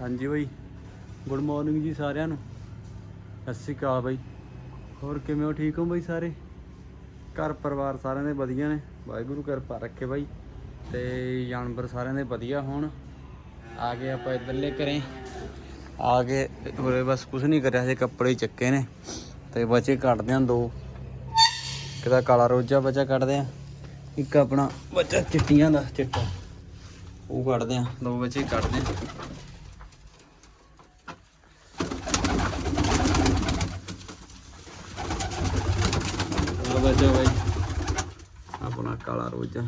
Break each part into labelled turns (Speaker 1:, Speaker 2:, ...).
Speaker 1: ਹਾਂਜੀ ਬਾਈ। Good morning ਜੀ ਸਾਰਿਆਂ ਨੂੰ। ਸਤਿ ਸ਼੍ਰੀ ਅਕਾਲ ਬਾਈ। ਹੋਰ ਕਿਵੇਂ ਹੋ? ਠੀਕ ਹੋ ਬਾਈ ਸਾਰੇ? ਘਰ ਪਰਿਵਾਰ ਸਾਰਿਆਂ ਦੇ ਵਧੀਆ ਨੇ? ਵਾਹਿਗੁਰੂ ਕਿਰਪਾ ਰੱਖੇ ਬਾਈ। ਤੇ ਜਾਨਵਰ ਸਾਰਿਆਂ ਦੇ ਵਧੀਆ ਹੋਣ। ਆ ਗਏ ਆਪਾਂ ਇੱਧਰਲੇ ਘਰੇ। ਆ ਕੇ ਹੋਰੇ ਬਸ ਕੁਝ ਨਹੀਂ ਕਰਿਆ, ਹਜੇ ਕੱਪੜੇ ਹੀ ਚੱਕੇ ਨੇ। ਤੇ ਬਚੇ ਕੱਢਦੇ ਆਂ ਦੋ। ਇੱਕ ਤਾਂ ਕਾਲਾ ਰੋਜਾ ਬੱਚਾ ਕੱਢਦੇ ਆ, ਇੱਕ ਆਪਣਾ ਬੱਚਾ ਚਿੱਟੀਆਂ ਦਾ ਚਿੱਟਾ। ਉਹ ਕੱਢਦੇ ਆ, ਦੋ ਬੱਚੇ ਕੱਢਦੇ ਆ। ਬੱਚਾ ਬਾਈ। ਆਪਣਾ ਕਾਲਾ ਰੋਜਾ।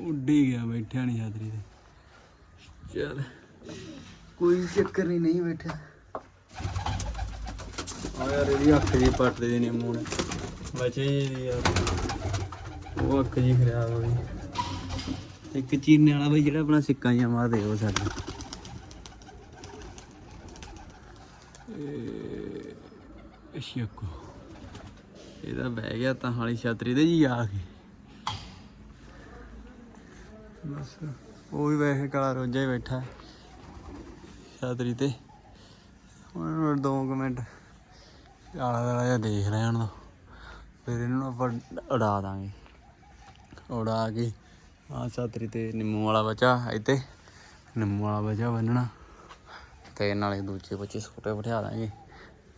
Speaker 1: ਉੱਡੀ ਗਿਆ ਬੈਠਿਆ ਨਹੀਂ ਛਾਤਰੀ ਤੇ। ਚਲ। ਕੋਈ ਚੱਕਰ ਨਹੀਂ ਨਹੀਂ ਬੈਠਿਆ। ਆ ਯਾਰ ਇਹਦੀ ਅੱਖ ਜੀ ਪੱਟਦੇ ਨੇ ਮੂੰਹ ਨੇ। ਬਚੇ ਜੀ ਯਾਰ ਉਹ ਅੱਖ ਜੀ ਖਰਾਬ ਹੋ ਗਈ। ਇੱਕ ਚੀਰਨੇ ਵਾਲਾ ਬਈ ਜਿਹੜਾ ਆਪਣਾ ਸਿੱਕਾ ਜਿਹਾ ਮਾਰਦੇ ਉਹ ਸਾਡਾ। ਇਹ ਸ਼ਿਕੋ ਇਹਦਾ ਬਹਿ ਗਿਆ ਤਾਂ ਹਾਲੀ ਛਤਰੀ ਦੇ ਜੀ ਆ ਕੇ। ਬਸ, ਉਹ ਵੀ ਵੈਸੇ ਕਾਲਾ ਰੋਜਾ ਹੀ ਬੈਠਾ। ਛਤਰੀ ਤੇ। ਹੁਣ ਦੋ ਕੁ ਮਿੰਟ। ਆਲਾ ਦਾਲਾ ਜਿਹਾ ਦੇਖ ਲੈਣ ਦੋ ਫਿਰ ਇਹਨਾਂ ਨੂੰ ਆਪਾਂ ਉਡਾ ਦਾਂਗੇ। ਉਡਾ ਕੇ ਆ ਛਤਰੀ ਤੇ ਨਿੰਮੂ ਵਾਲਾ ਬੱਚਾ ਇੱਥੇ। ਨਿੰਮੂ ਵਾਲਾ ਬੱਚਾ ਬੰਨਣਾ। ਤੇ ਨਾਲੇ ਦੂਜੇ ਬੱਚੇ ਸਕੂਟਰ ਬਿਠਾ ਦਾਂਗੇ।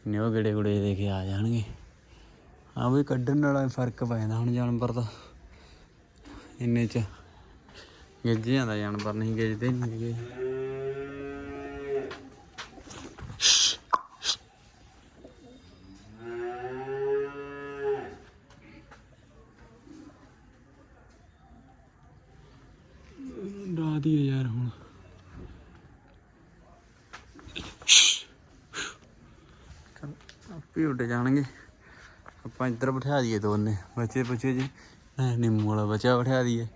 Speaker 1: ਨਿਓ ਗੇੜੇ ਗੁੜੇ ਦੇ ਕੇ ਆ ਜਾਣਗੇ। ਹਾਂ ਵੀ ਕੱਢਣ ਵਾਲਾ ਫ਼ਰਕ ਪੈ ਜਾਂਦਾ ਹੁਣ ਜਾਨਵਰ ਦਾ। ਇੰਨੇ ਚ। ਗਿੱਜ ਜਾਂਦਾ ਜਾਨਵਰ ਨਹੀਂ ਗਿੱਜਦੇ ਨਹੀਂ ਹੈਗੇ। ਰਾਤ ਹੀ ਯਾਰ ਹੁਣ। ਆਪੇ ਉੱਡ ਜਾਣਗੇ। ਆਪਾਂ ਇੱਧਰ ਬਿਠਾ ਦਈਏ ਦੋਨੇ। ਬੱਚੇ ਪੁੱਛੇ ਜੀ ਨਿੰਮੂ ਵਾਲਾ ਬੱਚਾ ਬਿਠਾ ਦਈਏ।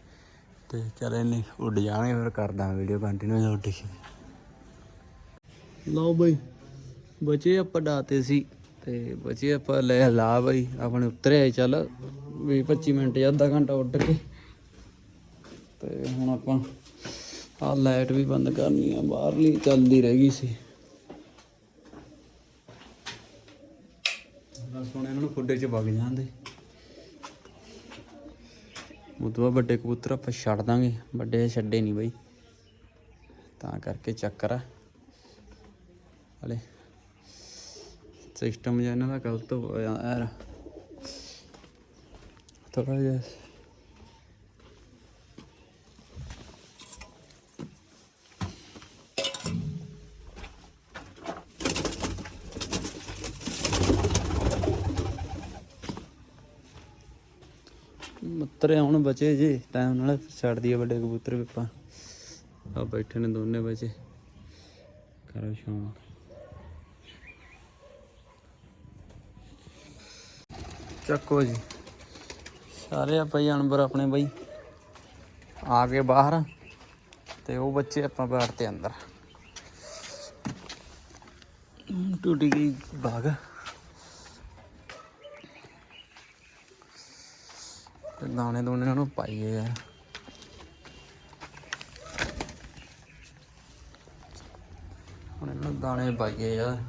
Speaker 1: ਤੇ ਚੱਲ ਇਹਨੇ ਉੱਡ ਜਾਣਗੇ ਫਿਰ ਕਰਦਾ ਵੀਡੀਓ ਕੰਟੀਨਿਊ ਉੱਡ ਕੇ ਲਓ ਬਈ ਬੱਚੇ ਆਪਾਂ ਡਾਤੇ ਸੀ। ਤੇ ਬੱਚੇ ਆਪਾਂ ਲੈ ਲਾ ਬਈ ਆਪਣੇ ਉਤਰਿਆ ਚੱਲ। 20 25 ਮਿੰਟ ਜਾਂ ਅੱਧਾ ਘੰਟਾ ਉੱਡ ਕੇ। ਤੇ ਹੁਣ ਆਪਾਂ ਆ ਲਾਈਟ ਵੀ ਬੰਦ ਕਰਨੀ ਆ, ਬਾਹਰਲੀ ਚੱਲਦੀ ਰਹਿ ਗਈ ਸੀ। ਬਸ ਹੁਣ ਇਹਨਾਂ ਨੂੰ ਖੁੱਡੇ 'ਚ ਵਗ ਜਾਂਦੇ। ਉਦੋਂ ਬਾਅਦ ਵੱਡੇ ਕਬੂਤਰ ਆਪਾਂ ਛੱਡ ਦਾਂਗੇ, ਵੱਡੇ ਛੱਡੇ ਨਹੀਂ ਬਈ। ਤਾਂ ਕਰਕੇ ਚੱਕਰ ਆ। ਹਲੇ ਸਿਸਟਮ ਜਿਹਾ ਇਹਨਾਂ ਦਾ ਗਲਤ ਹੋਇਆ ਯਾਰ ਥੋੜਾ ਜਿਹਾ ਮੱਤਰੇ ਹੁਣ ਬਚੇ ਜੀ ਟਾਈਮ ਨਾਲ ਛੱਡ ਦਈਏ ਵੱਡੇ ਕਬੂਤਰ ਵੀ ਆਪਾਂ। ਆ ਬੈਠੇ ਨੇ ਦੋਨੇ ਬਚੇ। ਕਰੋ ਸ਼ੌਂਕ ਚੱਕੋ ਜੀ। ਸਾਰੇ ਆਪਾਂ ਜਾਨਵਰ ਆਪਣੇ ਬਈ। ਆ ਕੇ ਬਾਹਰ ਤੇ ਉਹ ਬੱਚੇ ਆਪਾਂ ਬਾਹਰ ਤੇ ਅੰਦਰ। ਹਮ, ਗਈ ਬਾਗ। ਤੇ ਦਾਣੇ ਦੋਨੇ ਇਹਨਾਂ ਨੂੰ ਪਾਈਏ ਯਾਰ ਹੁਣ ਇਹਨਾਂ ਨੂੰ ਦਾਣੇ ਪਾਈਏ ਯਾਰ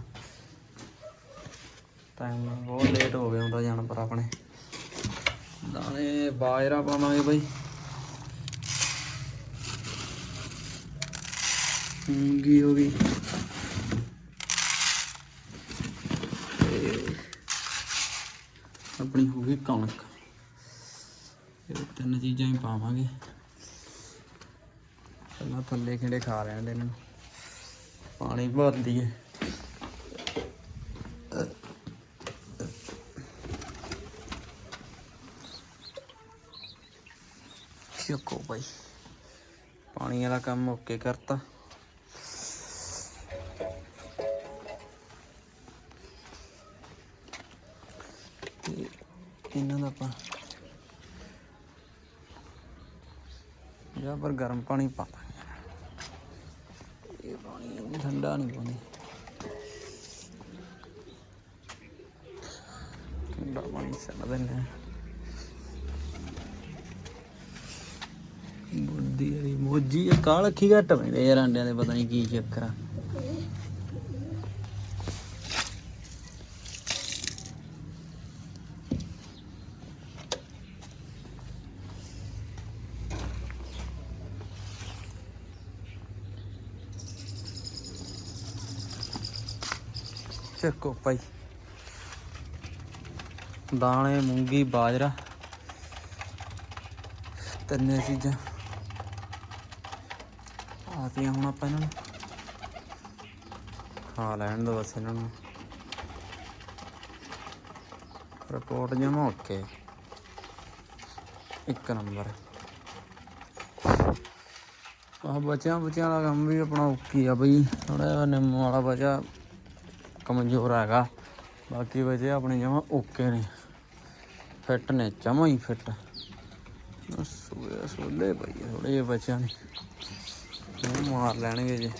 Speaker 1: ਟਾਈਮ ਬਹੁਤ ਲੇਟ ਹੋ ਗਿਆ ਹੁੰਦਾ ਜਾਨਵਰ ਆਪਣੇ। ਦਾਣੇ ਬਾਜਰਾ ਪਾਵਾਂਗੇ ਬਈ। ਮੂੰਗੀ ਹੋ ਗਈ। ਆਪਣੀ ਹੋ ਗਈ ਕਣਕ। ਇਹ ਤਿੰਨ ਚੀਜ਼ਾਂ ਹੀ ਪਾਵਾਂਗੇ। ਪਹਿਲਾਂ ਥੱਲੇ ਖਿੰਡੇ ਖਾ ਲੈਣ ਦੇ ਇਹਨਾਂ ਪਾਣੀ ਭਰ ਦਈਏ ਚੱਕੋ ਭਾਈ ਪਾਣੀ ਵਾਲਾ ਕੰਮ ਓਕੇ ਕਰਤਾ। ਇਹਨਾਂ ਦਾ ਆਪਾਂ ਜਾਂ, ਪਰ ਗਰਮ ਪਾਣੀ ਪਾ ਇਹ ਪਾਣੀ ਠੰਡਾ ਨਹੀਂ ਪਾਉਂਦੇ। ਠੰਡਾ ਪਾਣੀ ਸੱਟ ਦਿੰਦੇ ਬੁੱਧੀ ਵਾਲੀ ਮੋਜੀ ਕਾਲ ਅੱਖੀ ਘੱਟ ਪੈਂਦੇ ਯਾਰ ਅੰਡਿਆਂ ਦੇ, ਪਤਾ ਨਹੀਂ ਕੀ ਚੱਕਰ ਆ। ਚੱਕੋ ਭਾਈ। ਦਾਣੇ, ਮੂੰਗੀ, ਬਾਜਰਾ, ਤਿੰਨੇ ਚੀਜ਼ਾਂ। ਆਤੀਆਂ ਹੁਣ ਆਪਾਂ ਇਹਨਾਂ ਨੂੰ। ਖਾ ਲੈਣ ਦੋ ਬਸ ਇਹਨਾਂ ਨੂੰ। ਰਿਪੋਰਟ ਜਮਾ ਓਕੇ। ਇੱਕ ਨੰਬਰ। ਆਹ ਬੱਚਿਆਂ ਬੱਚਿਆਂ ਵਾਲਾ ਕੰਮ ਵੀ ਆਪਣਾ ਓਕੇ ਆ ਬਈ। ਥੋੜਾ ਜਿਹਾ ਨਿੰਮ ਵਾਲਾ ਬੱਚਾ ਕਮਜ਼ੋਰ ਹੈਗਾ। ਬਾਕੀ ਬੱਚੇ ਆਪਣੇ ਜਮਾ ਓਕੇ ਨੇ। ਫਿੱਟ ਨੇ, ਜਮਾ ਹੀ ਫਿੱਟ ਸੋਲੇ ਸੋਲੇ ਪਈ ਥੋੜੇ ਜਿਹੇ ਬੱਚਿਆਂ ਨੇ। ਉਹ ਮਾਰ ਲੈਣਗੇ ਜੇ।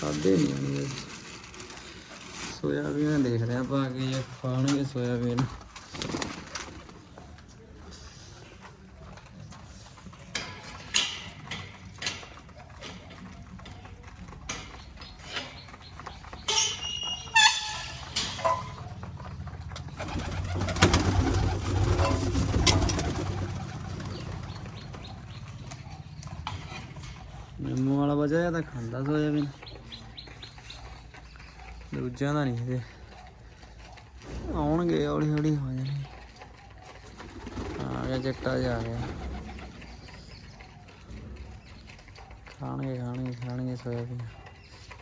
Speaker 1: ਖਾਦੇ ਨਹੀਂ ਆਣਗੇ ਸੋਇਆਬੀਨ ਦੇਖਦੇ ਆ ਪਾ ਕੇ ਜੇ ਖਾਣਗੇ ਸੋਇਆਬੀਨ। ਨਿੰਮੂ ਵਾਲਾ ਬਚਾ ਜਾਂ ਖਾਂਦਾ ਸੋਇਆਬੀਨ ਦੂਜਿਆਂ ਦਾ ਨਹੀਂ ਇਹਦੇ ਆਉਣਗੇ ਹੌਲੀ ਹੌਲੀ ਹੋ ਜਾਣੇ ਆ ਗਿਆ, ਚਿੱਟਾ ਜਿਹਾ ਗਿਆ। ਖਾਣਗੇ ਖਾਣਗੇ ਖਾਣਗੇ ਸੋਇਆਬੀਨ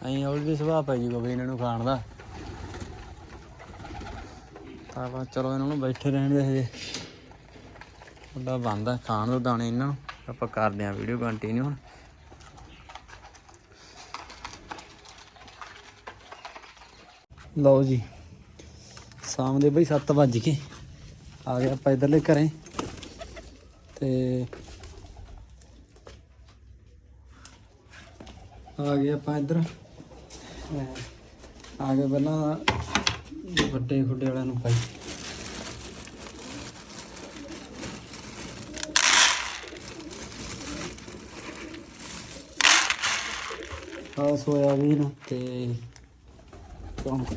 Speaker 1: ਐਂ ਹੌਲੀ ਦੀ ਸੁਭਾਅ ਪੈ ਜੂਗਾ ਵੀ ਇਹਨਾਂ ਨੂੰ ਖਾਣ ਦਾ। ਤਾਂ ਬਸ ਚਲੋ ਇਹਨਾਂ ਨੂੰ ਬੈਠੇ ਰਹਿਣ ਦੇ ਹਜੇ। ਵੱਡਾ ਬੰਦਾ ਖਾਣ ਦੋ ਦਾਣੇ ਇਹਨਾਂ ਨੂੰ। ਆਪਾਂ ਕਰਦੇ ਆਂ ਵੀਡੀਓ ਕੰਟੀਨਿਊ ਲਓ ਜੀ। ਸ਼ਾਮ ਦੇ ਬਈ 7 ਵੱਜ ਕੇ ਆ ਗਏ ਆਪਾਂ ਇਧਰਲੇ ਘਰੇ। ਤੇ ਆ ਗਏ ਆਪਾਂ ਇਧਰ। ਆ ਗਏ ਪਹਿਲਾਂ ਵੱਡੇ ਖੁੱਡੇ ਵਾਲਿਆਂ ਨੂੰ ਪਾਈ ਆ ਸੋਇਆਬੀਨ ਤੇ ਕਣਕ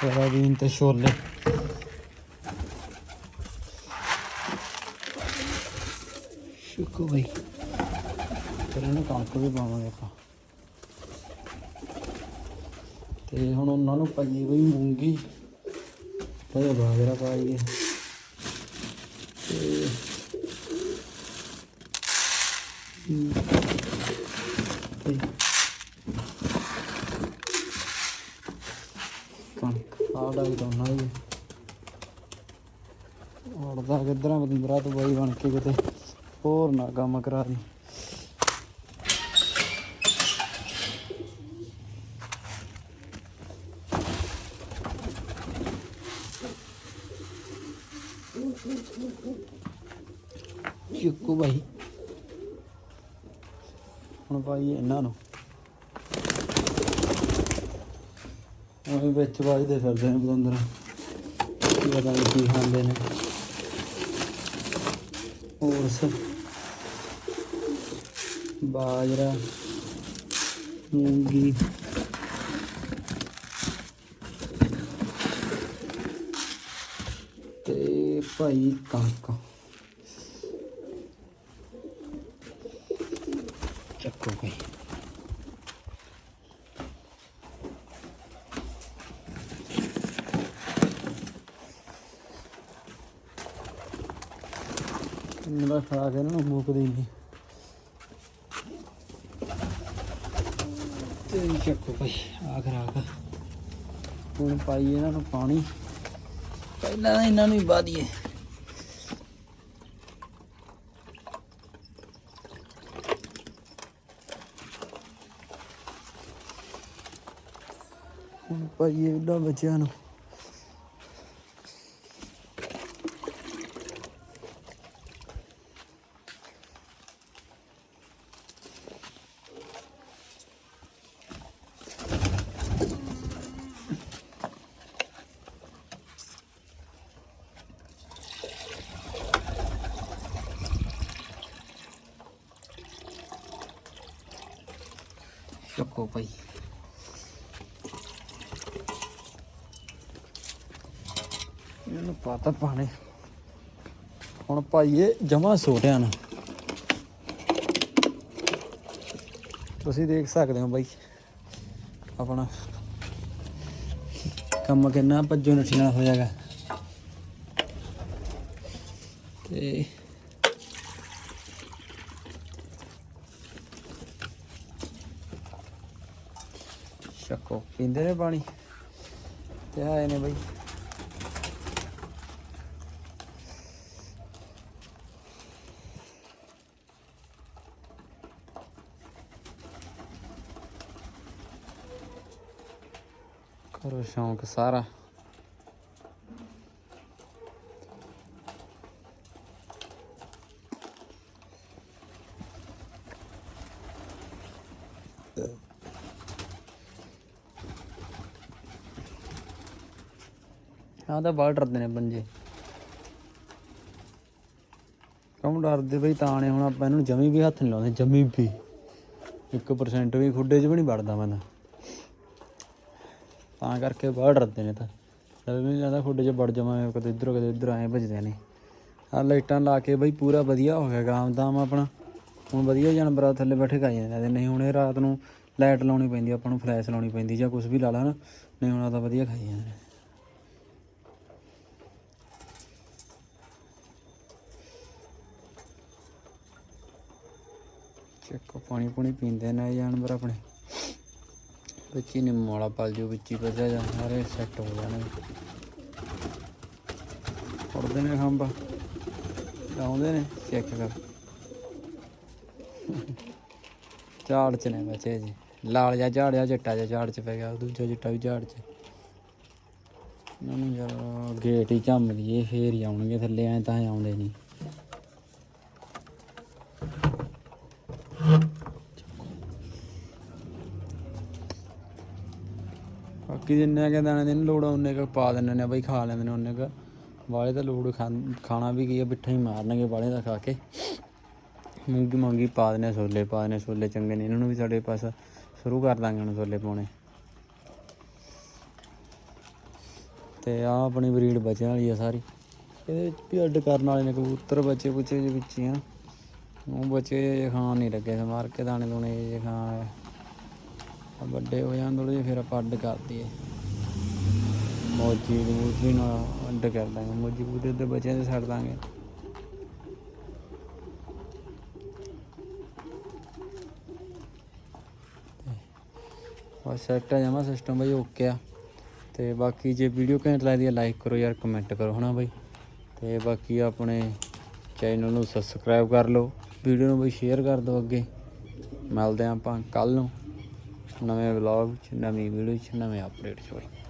Speaker 1: ਸੋਇਆਬੀਨ ਤੇ ਛੋਲੇ ਸ਼ੁਕਰ ਭਾਈ ਫਿਰ ਇਹਨੂੰ ਕਣਕ ਵੀ ਪਾਵਾਂਗੇ ਆਪਾਂ ਤੇ ਹੁਣ ਉਹਨਾਂ ਨੂੰ ਪਾਈਏ ਬਈ ਮੂੰਗੀ ਤੇ ਬਾਜਰਾ ਪਾਈਏ ਤੇ ਹਮ, ਤੇ ਕਣਕ ਆਹ ਡਾਈ ਦੋਨਾਂ ਦੀ ਉੜਦਾ ਕਿੱਧਰਾਂ ਬਦੰਦਰਾ ਤੋਂ ਬਾਈ ਬਣ ਕੇ ਕਿਤੇ ਹੋਰ ਕੰਮ ਕਰਾ ਦੀ। ਚੁੱਕੂ ਭਾਈ ਹੁਣ ਭਾਈ ਇਹਨਾਂ ਨੂੰ। ਉਹ ਵਿੱਚ ਵੱਜਦੇ ਫਿਰਦੇ ਨੇ ਬਦੰਦਰਾ ਪਤਾ ਨਹੀਂ ਕੀ ਖਾਂਦੇ ਨੇ। ਹੋਰ ਸਭ। ਬਾਜਰਾ ਮੂੰਗੀ। ਤੇ ਭਾਈ ਕਣਕ। ਚੱਕੋ ਭਾਈ। ਮੇਰਾ ਖਾ ਕੇ ਨਾ ਮੁੱਕਦੀ ਨਹੀਂ ਤੇ ਚੱਕੋ ਭਾਈ ਆਖਰ ਆਖਰ ਹੁਣ ਪਾਈ ਇਹਨਾਂ ਨੂੰ ਪਾਣੀ। ਪਹਿਲਾਂ ਤਾਂ ਇਹਨਾਂ ਨੂੰ ਹੀ ਪਾ ਦਈਏ। ਹੁਣ ਪਾਈਏ ਇਹਨਾਂ ਬੱਚਿਆਂ ਨੂੰ। ਚੱਕੋ ਭਾਈ। ਇਹਨੂੰ ਪਤਾ ਪਾਣੇ। ਹੁਣ ਭਾਈ ਇਹ ਜਮਾ ਸੋਟਿਆ ਨਾ। ਤੁਸੀਂ ਦੇਖ ਸਕਦੇ ਹੋ ਬਾਈ। ਆਪਣਾ ਕੰਮ ਕਿੰਨਾ ਭੱਜੋ ਨੱਠੀ ਨਾਲ ਹੋ ਜਾਏਗਾ ਤੇ ਸ਼ੱਕੋ ਪੀਂਦੇ ਨੇ ਪਾਣੀ। ਤੇ ਆਏ ਨੇ ਬਾਈ। ਕਰੋ ਸ਼ੌਂਕ ਸਾਰਾ। ਆਹ ਤਾਂ ਬਾਹਰ ਡਰਦੇ ਨੇ ਪੰਜੇ ਕਮ ਡਰਦੇ ਬਈ? ਤਾਂ ਨੇ ਹੁਣ ਆਪਾਂ ਇਹਨੂੰ ਜਮੀ ਵੀ ਹੱਥ ਨਹੀਂ ਲਾਉਂਦੇ, ਜਮੀ ਵੀ। 1% ਵੀ ਖੁੱਡੇ 'ਚ ਵੀ ਨਹੀਂ ਵੜਦਾ ਮੈਂ ਤਾਂ ਕਰਕੇ ਬਾਹਰ ਡਰਦੇ ਨੇ ਤਾਂ। ਜਦ ਵੀ ਨਹੀਂ ਖੁੱਡੇ 'ਚ ਵੜ ਜਾਵਾਂ, ਕਦੇ ਇੱਧਰੋਂ ਕਦੇ ਇੱਧਰ ਆਏ ਭਜਦੇ ਨੇ। ਆ ਲਾਈਟਾਂ ਲਾ ਕੇ ਬਈ ਪੂਰਾ ਵਧੀਆ ਹੋ ਗਿਆ ਗਾਮ ਦਾਮ ਆਪਣਾ। ਹੁਣ ਵਧੀਆ ਜਾਨਵਰਾਂ ਥੱਲੇ ਬੈਠੇ ਖਾਈ ਜਾਂਦੇ ਨਹੀਂ, ਹੁਣ ਇਹ ਰਾਤ ਨੂੰ ਲਾਈਟ ਲਾਉਣੀ ਪੈਂਦੀ, ਆਪਾਂ ਨੂੰ ਫਲੈਸ਼ ਲਾਉਣੀ ਪੈਂਦੀ ਜਾਂ ਕੁਝ ਵੀ ਲਾ ਲਾ ਨਾ, ਨਹੀਂ, ਹੁਣ ਆ ਤਾਂ ਵਧੀਆ ਖਾਈ ਜਾਂਦੇ ਨੇ ਪਾਣੀ ਪੂਣੀ ਪੀਂਦੇ ਨੇ ਜਾਨਵਰ ਆਪਣੇ। ਵਿੱਚ ਹੀ ਨਿੰਮ ਵਾਲਾ ਪਲ ਜੋ, ਵਿੱਚ ਹੀ ਵੱਜਿਆ ਜਾਂ, ਸਾਰੇ ਸੈੱਟ ਹੋ ਜਾਣੇ। ਉੜਦੇ ਨੇ ਖੰਭ। ਆਉਂਦੇ ਨੇ ਚੈੱਕ ਕਰ। ਝਾੜ ਚ ਨੇ ਬੱਚੇ ਜੀ। ਲਾਲ ਜਿਹਾ ਝਾੜਿਆ ਚਿੱਟਾ ਜਿਹਾ ਝਾੜ ਚ ਪੈ ਗਿਆ, ਦੂਜਾ ਚਿੱਟਾ ਵੀ ਝਾੜ ਚ। ਇਹਨਾਂ ਨੂੰ ਯਾਰ ਗੇਟ ਹੀ ਝੰਮ ਲਈਏ ਫੇਰ ਹੀ ਆਉਣਗੇ ਥੱਲੇ, ਐ ਤਾਂ ਆਉਂਦੇ ਨਹੀਂ। ਬਾਕੀ ਜਿੰਨੇ ਕੁ ਦਾਣੇ ਦਿਨ ਲੋੜ ਆ ਉਹਨੇ ਕੁ ਪਾ ਦਿੰਦੇ ਨੇ ਬਈ, ਖਾ ਲੈਂਦੇ ਨੇ ਉਹਨੇ ਕੁ। ਵਾਲੇ ਤਾਂ ਲੋੜ ਖਾਂ- ਖਾਣਾ ਵੀ ਕੀ ਆ ਬਿੱਠਾ ਹੀ ਮਾਰਨਗੇ ਵਾਲੇ ਦਾ ਖਾ ਕੇ। ਮੂੰਗੀ ਮੰਗੀ ਪਾ ਦਿੰਦੇ ਛੋਲੇ ਪਾ ਦਿੰਦੇ ਛੋਲੇ ਚੰਗੇ ਨੇ, ਇਹਨਾਂ ਨੂੰ ਵੀ ਸਾਡੇ ਪਾਸ ਸ਼ੁਰੂ ਕਰ ਦਾਂਗੇ ਹੁਣ ਛੋਲੇ ਪਾਉਣੇ। ਤੇ ਆ ਆਪਣੀ ਬਰੀਡ ਬਚਣ ਵਾਲੀ ਆ ਸਾਰੀ। ਇਹਦੇ ਵਿੱਚ ਵੀ ਅੱਡ ਕਰਨ ਵਾਲੇ ਨੇ, ਕਬੂਤਰ ਬੱਚੇ ਪੁੱਛੇ ਜੇ ਵਿੱਚ ਆ ਉਹ ਬੱਚੇ ਜੇ ਖਾਣ ਨਹੀਂ ਲੱਗੇ ਸਮਾਰ ਕੇ ਦਾਣੇ ਦੂਣੇ ਜੇ ਖਾਣ ਵੱਡੇ ਹੋ ਜਾਣ ਥੋੜ੍ਹੇ ਜਿਹੇ, ਫਿਰ ਆਪਾਂ ਅੱਡ ਕਰ ਦਈਏ। ਮੋਜੀ ਕਬੂਤਰੀ ਨਾਲ ਅੱਡ ਕਰ ਦਾਂਗੇ। ਮੋਜੀ ਕਬੂਤਰ ਦੇ ਬਚਿਆਂ ਦੇ ਛੱਡ ਦਾਂਗੇ। ਬਸ ਸੈੱਟ ਆ ਜਾਵਾਂ ਸਿਸਟਮ ਬਈ ਓਕੇ ਆ। ਤੇ ਬਾਕੀ ਜੇ ਵੀਡੀਓ ਘੈਂਟ ਲੱਗਦੀ ਆ ਲਾਈਕ ਕਰੋ ਯਾਰ ਕਮੈਂਟ ਕਰੋ, ਹਨਾ ਬਈ? ਤੇ ਬਾਕੀ ਆਪਣੇ ਚੈਨਲ ਨੂੰ ਸਬਸਕ੍ਰਾਈਬ ਕਰ ਲਓ। ਵੀਡੀਓ ਨੂੰ ਬਈ ਸ਼ੇਅਰ ਕਰ ਦਿਓ ਅੱਗੇ। ਮਿਲਦੇ ਹਾਂ ਆਪਾਂ ਕੱਲ ਨੂੰ। ਨਵੇਂ ਵਲੌਗ 'ਚ ਨਵੀਂ ਵੀਡੀਓ 'ਚ ਨਵੇਂ ਅਪਡੇਟ 'ਚ ਬਈ